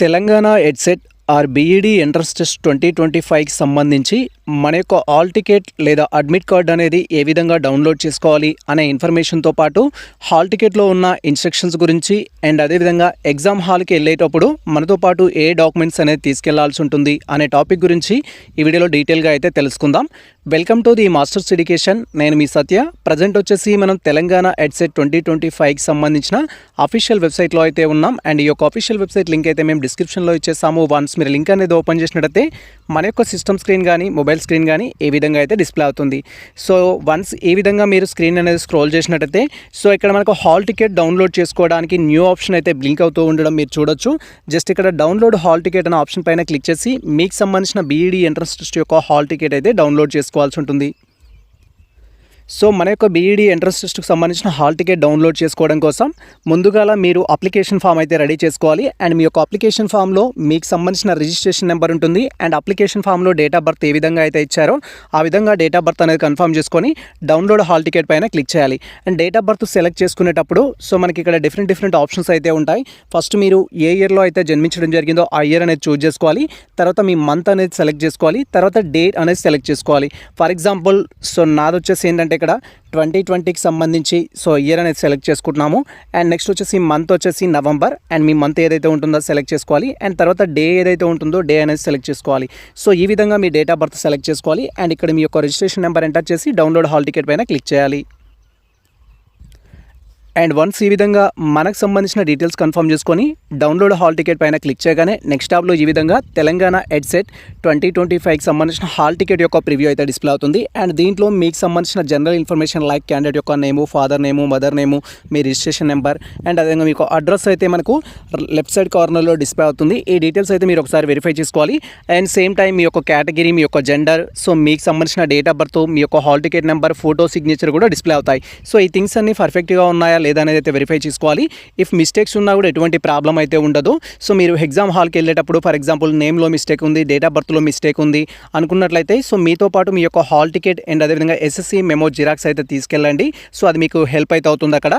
Telangana EdCET or BEd entrance test twenty twenty ఫైవ్కి సంబంధించి మన యొక్క ఆల్ టికెట్ లేదా అడ్మిట్ కార్డ్ అనేది ఏ విధంగా డౌన్లోడ్ చేసుకోవాలి అనే ఇన్ఫర్మేషన్తో పాటు హాల్ టికెట్లో ఉన్న ఇన్స్ట్రక్షన్స్ గురించి అండ్ అదేవిధంగా ఎగ్జామ్ హాల్కి వెళ్ళేటప్పుడు మనతో పాటు ఏ డాక్యుమెంట్స్ అనేది తీసుకెళ్ళాల్సి ఉంటుంది అనే టాపిక్ గురించి ఈ వీడియోలో డీటెయిల్గా అయితే తెలుసుకుందాం. Welcome to the Masters education. నేను మీ సత్య. ప్రజెంట్ వచ్చేసి మనం తెలంగాణ ఎడ్సెట్ ట్వంటీ ట్వంటీ ఫైవ్కి సంబంధించిన అఫీషియల్ వెబ్సైట్లో అయితే ఉన్నాం. అండ్ ఈ యొక్క అఫీషియల్ వెబ్సైట్ లింక్ అయితే మేము డిస్క్రిప్షన్లో ఇచ్చేసాము. వన్స్ మీరు లింక్ అనేది ఓపెన్ చేసినట్టయితే మన యొక్క సిస్టమ్ స్క్రీన్ కానీ మొబైల్ స్క్రీన్ కానీ ఏ విధంగా అయితే డిస్ప్లే అవుతుంది. సో వన్స్ ఏ విధంగా మీరు స్క్రీన్ అనేది స్క్రోల్ చేసినట్టయితే సో ఇక్కడ మనకు హాల్ టికెట్ డౌన్లోడ్ చేసుకోవడానికి న్యూ ఆప్షన్ అయితే బ్లింక్ అవుతూ ఉండడం మీరు చూడొచ్చు. జస్ట్ ఇక్కడ డౌన్లోడ్ హాల్ టికెట్ అనే ఆప్షన్ పైన క్లిక్ చేసి మీకు సంబంధించిన బీఈడి ఎంట్రన్స్ టెస్ట్ యొక్క హాల్ టికెట్ అయితే డౌన్లోడ్ చేసుకోవాల్సి ఉంటుంది. సో మన యొక్క బీఈడీ ఎంట్రన్స్ టెస్ట్కి సంబంధించిన హాల్ టికెట్ డౌన్లోడ్ చేసుకోవడం కోసం ముందుగా మీరు అప్లికేషన్ ఫామ్ అయితే రెడీ చేసుకోవాలి. అండ్ మీ యొక్క అప్లికేషన్ ఫామ్లో మీకు సంబంధించిన రిజిస్ట్రేషన్ నెంబర్ ఉంటుంది. అండ్ అప్లికేషన్ ఫామ్లో డేట్ ఆఫ్ బర్త్ ఏ విధంగా అయితే ఇచ్చారో ఆ విధంగా డేట్ ఆఫ్ బర్త్ అనేది కన్ఫర్మ్ చేసుకొని డౌన్లోడ్ హాల్ టికెట్ పైన క్లిక్ చేయాలి. And date of birth select చేసుకునేటప్పుడు సో మనకి ఇక్కడ డిఫరెంట్ డిఫరెంట్ ఆప్షన్స్ అయితే ఉంటాయి. ఫస్ట్ మీరు ఏ ఇయర్లో అయితే జన్మించడం జరిగిందో ఆ ఇయర్ అనేది చూస్ చేసుకోవాలి. తర్వాత మీ మంత్ అనేది సెలెక్ట్ చేసుకోవాలి. తర్వాత డేట్ అనేది సెలెక్ట్ చేసుకోవాలి. ఫర్ ఎగ్జాంపుల్ సో నాది వచ్చేసి ఏంటంటే ఇక్కడ ట్వంటీ ట్వంటీకి సంబంధించి సో ఇయర్ అనేది సెలెక్ట్ చేసుకుంటున్నాము. అండ్ నెక్స్ట్ వచ్చేసి మంత్ వచ్చేసి నవంబర్ అండ్ మీ మంత్ ఏదైతే ఉంటుందో సెలెక్ట్ చేసుకోవాలి. అండ్ తర్వాత డే ఏదైతే ఉంటుందో డే అనేది సెలెక్ట్ చేసుకోవాలి. సో ఈ విధంగా మీ డేట్ ఆఫ్ బర్త్ సెలెక్ట్ చేసుకోవాలి. అండ్ ఇక్కడ మీ యొక్క రిజిస్ట్రేషన్ నెంబర్ ఎంటర్ చేసి డౌన్లోడ్ హాల్ టికెట్ పైన క్లిక్ చేయాలి. అండ్ వన్స్ ఈ విధంగా మనకు సంబంధించిన డీటెయిల్స్ కన్ఫర్మ్ చేసుకొని డౌన్లోడ్ హాల్ టికెట్ పైన క్లిక్ చేయగానే నెక్స్ట్ టాబ్లో ఈ విధంగా తెలంగాణ ఎడ్సెట్ ట్వంటీ ట్వంటీ ఫైవ్కి సంబంధించిన హాల్ టికెట్ యొక్క ప్రివ్యూ అయితే డిస్ప్లే అవుతుంది. అండ్ దీంట్లో మీకు సంబంధించిన జనరల్ ఇన్ఫర్మేషన్ లైక్ క్యాండిడేట్ యొక్క name father name mother name me registration number and అదేవిధంగా మీకు అడ్రస్ అయితే మనకు లెఫ్ట్ సైడ్ కార్నర్లో డిస్ప్లే అవుతుంది. ఈ డీటెయిల్స్ అయితే మీరు ఒకసారి వెరిఫై చేసుకోవాలి. అండ్ సేమ్ టైం మీ యొక్క కేటగిరీ మీ యొక్క జెండర్ సో మీకు సంబంధించిన డేట్ ఆఫ్ బర్త్ మీ యొక్క hall ticket number photo signature కూడా డిస్ప్లే అవుతాయి. సో ఈ థింగ్స్ అన్ని పర్ఫెక్ట్గా ఉన్నాయా లేదా అనేది అయితే వెరిఫై చేసుకోవాలి. ఇఫ్ మిస్టేక్స్ ఉన్నా కూడా ఎటువంటి ప్రాబ్లం అయితే ఉండదు. సో మీరు ఎగ్జామ్ హాల్కి వెళ్ళేటప్పుడు ఫర్ ఎగ్జాంపుల్ నేమ్లో మిస్టేక్ ఉంది డేట్ ఆఫ్ బర్త్లో మిస్టేక్ ఉంది అనుకున్నట్లయితే సో మీతో పాటు మీ యొక్క హాల్ టికెట్ అండ్ అదేవిధంగా ఎస్ఎస్సి మెమో జిరాక్స్ అయితే తీసుకెళ్ళండి. సో అది మీకు హెల్ప్ అయితే అవుతుంది అక్కడ.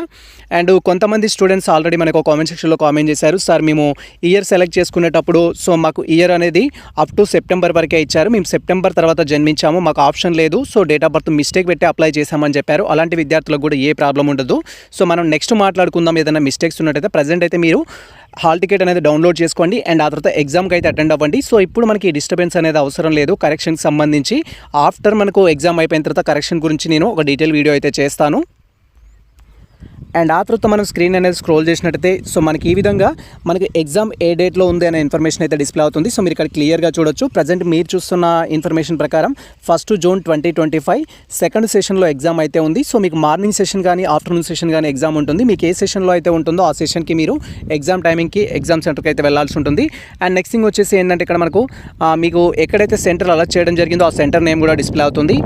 అండ్ కొంతమంది స్టూడెంట్స్ ఆల్రెడీ మనకు కామెంట్ సెక్షన్లో కామెంట్ చేశారు. సార్ మేము ఇయర్ సెలెక్ట్ చేసుకునేటప్పుడు సో మాకు ఇయర్ అనేది అప్ టు సెప్టెంబర్ వరకే ఇచ్చారు. మేము సెప్టెంబర్ తర్వాత జన్మించాము. మాకు ఆప్షన్ లేదు. So date of birth mistake పెట్టి అప్లై చేశామని చెప్పారు. అలాంటి విద్యార్థులకు కూడా ఏ ప్రాబ్లం ఉండదు. సో మన మనం నెక్స్ట్ మాట్లాడుకుందాం. ఏదైనా మిస్టేక్స్ ఉన్నట్టయితే ప్రజెంట్ అయితే మీరు హాల్ టికెట్ అనేది డౌన్లోడ్ చేసుకోండి. అండ్ ఆ తర్వాత ఎగ్జామ్కి అయితే అటెండ్ అవ్వండి. సో ఇప్పుడు మనకి డిస్టర్బెన్స్ అనేది అవసరం లేదు. కరెక్షన్కి సంబంధించి ఆఫ్టర్ మనకు ఎగ్జామ్ అయిపోయిన తర్వాత కరెక్షన్ గురించి నేను ఒక డీటెయిల్ వీడియో అయితే చేస్తాను. అండ్ ఆ తర్వాత మనం స్క్రీన్ అనేది స్క్రోల్ చేసినట్టయితే సో మనకి ఈ విధంగా మనకి ఎగ్జామ్ ఏ డేట్లో ఉంది అనే ఇన్ఫర్మేషన్ అయితే డిస్ప్లే అవుతుంది. సో మీరు ఇక్కడ క్లియర్గా చూడొచ్చు. ప్రజెంట్ మీరు చూస్తున్న ఇన్ఫర్మేషన్ ప్రకారం first June twenty twenty five second సెషన్లో ఎగ్జామ్ అయితే ఉంది. సో మీకు మార్నింగ్ సెషన్ కానీ ఆఫ్టర్నూన్ సెషన్ కానీ ఎగ్జామ్ ఉంటుంది. మీకు ఏ సెషన్లో అయితే ఉంటుందో ఆ సెషన్కి మీరు ఎగ్జామ్ టైమింగ్కి ఎగ్జామ్ సెంటర్కి అయితే వెళ్ళాల్సి ఉంటుంది. అండ్ నెక్స్ట్ థింగ్ వచ్చేసి ఏంటంటే ఇక్కడ మనకు మీకు ఎక్కడైతే సెంటర్ అలర్ట్ చేయడం జరిగిందో ఆ సెంటర్ నేమ్ కూడా డిస్ప్లే అవుతుంది.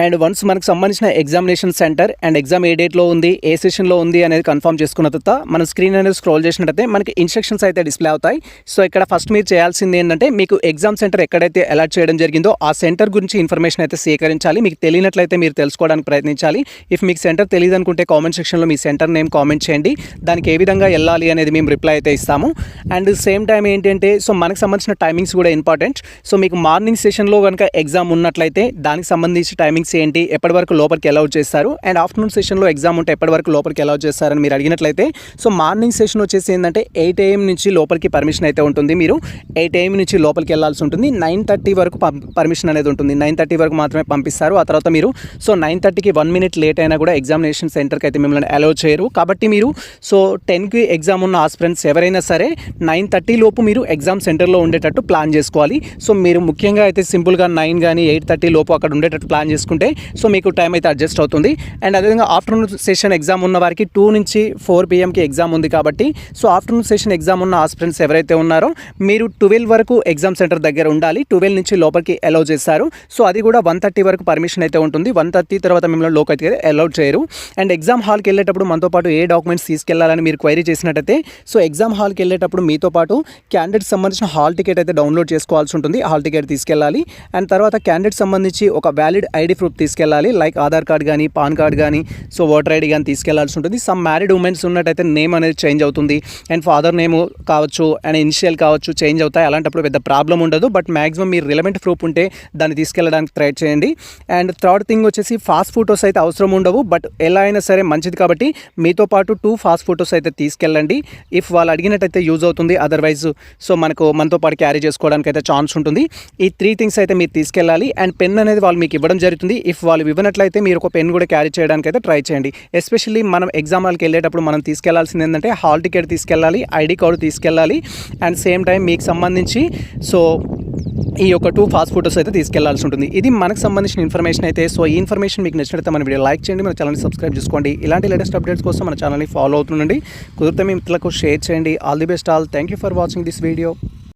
అండ్ వన్స్ మనకు సంబంధించిన ఎగ్జామినేషన్ సెంటర్ అండ్ ఎగ్జామ్ ఏ డేట్లో ఉంది ఏ సెషన్లో ఉంది అనేది కన్ఫర్మ్ చేసుకున్న తర్వాత మన స్క్రీన్ అనేది స్క్రోల్ చేసినట్టయితే మనకి ఇన్స్ట్రక్షన్స్ అయితే డిస్ప్లే అవుతాయి. సో ఇక్కడ ఫస్ట్ మీరు చేయాల్సింది ఏంటంటే మీకు ఎగ్జామ్ సెంటర్ ఎక్కడైతే అలాట్ చేయడం జరిగిందో ఆ సెంటర్ గురించి ఇన్ఫర్మేషన్ అయితే సేకరించాలి. మీకు తెలియనట్లయితే మీరు తెలుసుకోవడానికి ప్రయత్నించాలి. ఇఫ్ మీకు సెంటర్ తెలియదు అనుకుంటే కామెంట్ సెక్షన్లో మీ సెంటర్ నేమ్ కామెంట్ చేయండి. దానికి ఏ విధంగా వెళ్ళాలి అనేది మేము రిప్లై అయితే ఇస్తాము. అండ్ సేమ్ టైం ఏంటంటే సో మనకు సంబంధించిన టైమింగ్స్ కూడా ఇంపార్టెంట్ సో మీకు మార్నింగ్ సెషన్లో కనుక ఎగ్జామ్ ఉన్నట్లయితే దానికి సంబంధించి టైమింగ్స్ ఏంటి ఎప్పటి వరకు లోపలికి అలౌ చేస్తారు అండ్ ఆఫ్టర్నూన్ సెషన్లో ఎగ్జామ్ ఉంటే ఎప్పటి వరకు లోపలికి అలౌ చేస్తారని మీరు అడిగినట్లయితే సో మార్నింగ్ సెషన్ వచ్చేసి ఏంటంటే ఎయిట్ ఏఎం నుంచి లోపలికి పర్మిషన్ అయితే ఉంటుంది మీరు ఎయిట్ ఏఎం నుంచి లోపలికి వెళ్ళాల్సి ఉంటుంది నైన్ థర్టీ వరకు పర్మిషన్ అనేది ఉంటుంది నైన్ థర్టీ వరకు మాత్రమే పంపిస్తారు ఆ తర్వాత మీరు సో నైన్ థర్టీకి వన్ మినిట్ లేట్ అయినా కూడా ఎగ్జామినేషన్ సెంటర్కి అయితే మిమ్మల్ని అలౌ చేయరు కాబట్టి మీరు సో టెన్కి ఎగ్జామ్ ఉన్న ఆస్పిరెంట్స్ ఎవరైనా సరే నైన్ థర్టీ లోపు మీరు ఎగ్జామ్ సెంటర్లో ఉండేటట్టు ప్లాన్ చేసుకోవాలి సో మీరు ముఖ్యంగా అయితే సింపుల్గా నైన్ కానీ ఎయిట్ థర్టీ లోపు అక్కడ ఉండేటట్టు ప్లాన్ చేసుకుంటే సో మీకు టైం అయితే అడ్జస్ట్ అవుతుంది. అండ్ అదేవిధంగా ఆఫ్టర్నూన్ సెషన్ ఎగ్జామ్ ఉన్న వారికి టూ నుంచి ఫోర్ పిఎంకి ఎగ్జామ్ ఉంది కాబట్టి సో ఆఫ్టర్నూన్ సెషన్ ఎగ్జామ్ ఉన్న ఆస్పిరెంట్స్ ఎవరైతే ఉన్నారో మీరు ట్వెల్వ్ వరకు ఎగ్జామ్ సెంటర్ దగ్గర ఉండాలి. ట్వెల్వ్ నుంచి లోపలికి అలౌ చేస్తారు. సో అది కూడా వన్ థర్టీ వరకు పర్మిషన్ అయితే ఉంటుంది. వన్ థర్టీ తర్వాత మిమ్మల్ని లోకైతే అలౌ చేయరు. అండ్ ఎగ్జామ్ హాల్కి వెళ్ళేటప్పుడు మనతో పాటు ఏ డాక్యుమెంట్స్ తీసుకెళ్ళాలని మీరు క్వైరీ చేసినట్టయితే సో ఎగ్జామ్ హాల్కి వెళ్ళేటప్పుడు మీతో పాటు క్యాండిడేట్ సంబంధించిన హాల్ టికెట్ అయితే డౌన్లోడ్ చేసుకోవాల్సి ఉంటుంది. హాల్ టికెట్ తీసుకెళ్ళాలి. అండ్ తర్వాత క్యాండిడేట్ సంబంధించి ఒక వ్యాలిడ్ ఐడి ప్రూఫ్ తీసుకెళ్ళాలి. లైక్ ఆధార్ కార్డ్ కానీ పాన్ కార్డ్ కానీ సో ఓటర్ ఐడి కానీ తీసుకెళ్ళాల్సి ఉంటుంది. సమ్ మ్యారీడ్ ఉమెన్స్ ఉన్నట్టయితే నేమ్ అనేది చేంజ్ అవుతుంది. అండ్ ఫాదర్ నేమ్ కావచ్చు అండ్ ఇనిషియల్ కావచ్చు చేంజ్ అవుతాయి. అలాంటప్పుడు పెద్ద ప్రాబ్లం ఉండదు. బట్ మాక్సిమం మీరు రిలవెంట్ ప్రూఫ్ ఉంటే దాన్ని తీసుకెళ్ళడానికి ట్రై చేయండి. అండ్ థర్డ్ థింగ్ వచ్చేసి ఫాస్ట్ ఫోటోస్ అయితే అవసరం ఉండవు. బట్ ఎలా అయినా సరే మంచిది కాబట్టి మీతో పాటు టూ ఫాస్ట్ ఫోటోస్ అయితే తీసుకెళ్ళండి. ఇఫ్ వాళ్ళు అడిగినట్టయితే యూజ్ అవుతుంది. అదర్వైజ్ సో మనకు మనతో పాటు క్యారీ చేసుకోవడానికి అయితే ఛాన్స్ ఉంటుంది. ఈ త్రీ థింగ్స్ అయితే మీరు తీసుకెళ్ళాలి. అండ్ పెన్ అనేది వాళ్ళు మీకు ఇవ్వడం జరుగుతుంది. ఇఫ్ వాళ్ళు ఇవ్వనట్లయితే మీరు ఒక పెన్ కూడా క్యారీ చేయడానికి అయితే ట్రై చేయండి. ఎస్పెషల్లీ మనం ఎగ్జామ్ హాల్కి వెళ్ళేటప్పుడు మనం తీసుకెళ్ళాల్సింది ఏంటంటే హాల్ టికెట్ తీసుకెళ్ళాలి ఐడి కార్డు తీసుకెళ్ళాలి అండ్ సేమ్ టైం మీకు సంబంధించి సో ఈ యొక్క టూ ఫాస్ట్ ఫోటోస్ అయితే తీసుకెళ్ళాల్సి ఉంటుంది. ఇది మనకు సంబంధించిన ఇన్ఫర్మేషన్ అయితే. సో ఈ ఇన్ఫర్మేషన్ మీకు నచ్చినట్లయితే మన వీడియో లైక్ చేయండి. మన ఛానల్ని సబ్స్క్రైబ్ చేసుకోండి. ఇలాంటి లేటెస్ట్ అప్డేట్స్ కోసం మన ఛానల్ని ఫాలో అవుతుండండి. కుదిరితే మీ మిత్రులకు షేర్ చేయండి. All the best all thank you for watching this video